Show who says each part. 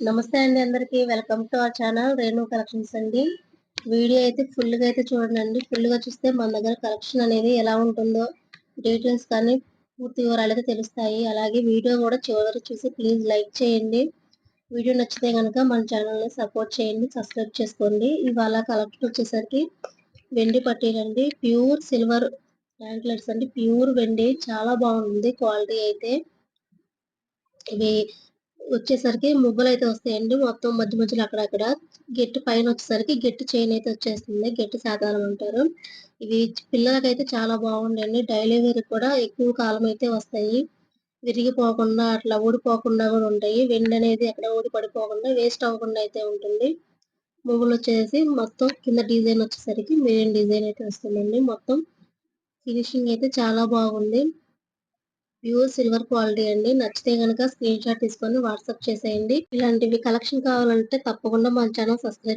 Speaker 1: నమస్తే అండి అందరికి. Welcome to our channel Renu collections అండి. వీడియో అయితే ఫుల్గా అయితే చూడండి. ఫుల్గా చూస్తే మన దగ్గర కలెక్షన్ అనేది ఎలా ఉంటుందో డీటెయిల్స్ కానీ పూర్తి వివరాలు అయితే తెలుస్తాయి. అలాగే వీడియో కూడా చివరి చూసి ప్లీజ్ లైక్ చేయండి. వీడియో నచ్చితే కనుక మన ఛానల్ని సపోర్ట్ చేయండి సబ్స్క్రైబ్ చేసుకోండి. ఇవాళ కలెక్షన్ వచ్చేసరికి వెండి పట్టీలండి ప్యూర్ సిల్వర్ యాంక్లెట్స్ అండి. ప్యూర్ వెండి చాలా బాగుంది. క్వాలిటీ అయితే. ఇవి వచ్చేసరికి ముగ్గులు అయితే వస్తాయండి. మొత్తం మధ్య మధ్యలో అక్కడక్కడ గెట్టు పైన వచ్చేసరికి గెట్టు చైన్ అయితే వచ్చేస్తుంది. గెట్టు సాధారణ అంటారు. ఇవి పిల్లలకైతే చాలా బాగుండండి డైలీ వేర్ కూడా ఎక్కువ కాలం అయితే వస్తాయి. విరిగిపోకుండా అట్లా ఊడిపోకుండా కూడా ఉంటాయి. వెండి అనేది ఎక్కడ ఊడి పడిపోకుండా వేస్ట్ అవ్వకుండా అయితే ఉంటుంది. ముగ్గులు వచ్చేసి మొత్తం కింద డిజైన్ వచ్చేసరికి మెయిన్ డిజైన్ అయితే వస్తుందండి. మొత్తం ఫినిషింగ్ అయితే చాలా బాగుంది. ప్యూర్ సిల్వర్ క్వాలిటీ అండి. నచ్చితే కనుక స్క్రీన్ షాట్ తీసుకొని వాట్సాప్ చేసేయండి. ఇలాంటివి కలెక్షన్ కావాలంటే తప్పకుండా మన ఛానల్ సబ్స్క్రైబ్